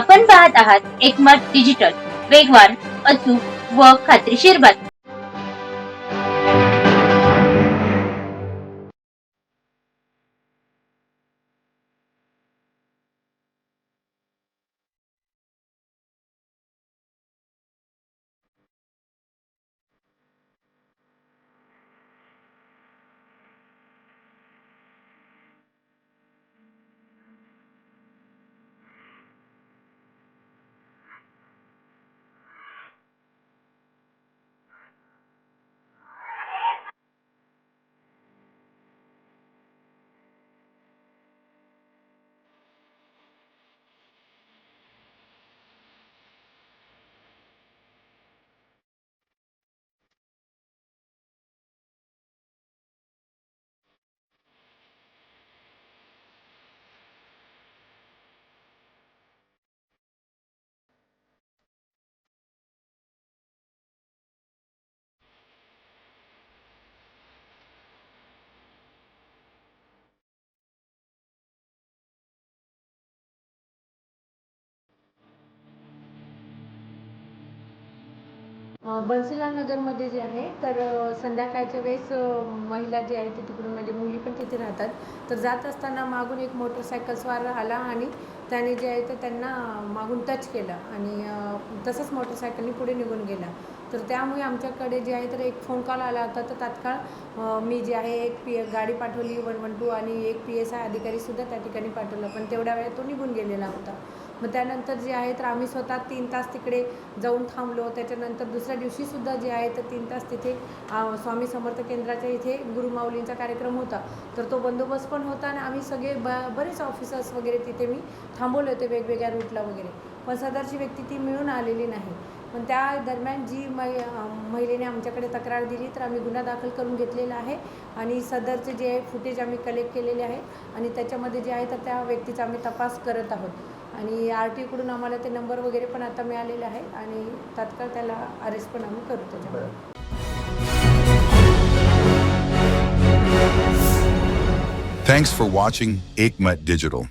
आपण पाहत आहात एकमत डिजिटल वेगवान अचूक व खात्रीशीर बातमी बन्सीलाल नगरमध्ये जे आहे तर संध्याकाळच्या वेळेस महिला जे आहे ते तिकडून म्हणजे मुली पण तिथे राहतात. तर जात असताना मागून एक मोटरसायकलस्वार आला आणि त्याने जे आहे ते त्यांना मागून टच केलं आणि तसंच मोटरसायकलनी पुढे निघून गेला. तर त्यामुळे आमच्याकडे जे आहे तर एक फोन कॉल आला होता. तर तात्काळ मी जे आहे एक पी गाडी पाठवली वन वन टू आणि एक पी एस आय अधिकारीसुद्धा त्या ठिकाणी पाठवलं. पण तेवढ्या वेळात तो निघून गेलेला होता. मग त्यानंतर जे आहे तर आम्ही स्वतः तीन तास तिकडे जाऊन थांबलो. त्याच्यानंतर दुसऱ्या दिवशीसुद्धा जे आहे तर तीन तास तिथे स्वामी समर्थ केंद्राच्या इथे गुरुमाऊलींचा कार्यक्रम होता. तर तो बंदोबस्त पण होता आणि आम्ही सगळे ब बरेच ऑफिसर्स वगैरे तिथे मी थांबवले होते वेगवेगळ्या रूटला वगैरे. पण सदरची व्यक्ती ती मिळून आलेली नाही. पण त्या दरम्यान जी मै महिलेने आमच्याकडे तक्रार दिली तर आम्ही गुन्हा दाखल करून घेतलेला आहे आणि सदरचे जे फुटेज आम्ही कलेक्ट केलेले आहे आणि त्याच्यामध्ये जे आहे तर त्या व्यक्तीचा आम्ही तपास करत आहोत आणि आर टीकडून आम्हाला ते नंबर वगैरे पण आता मिळालेले आहे आणि तात्काळ त्याला अरेस्ट पण आम्ही करू त्याच्यामध्ये Thanks for watching Aikmat Digital.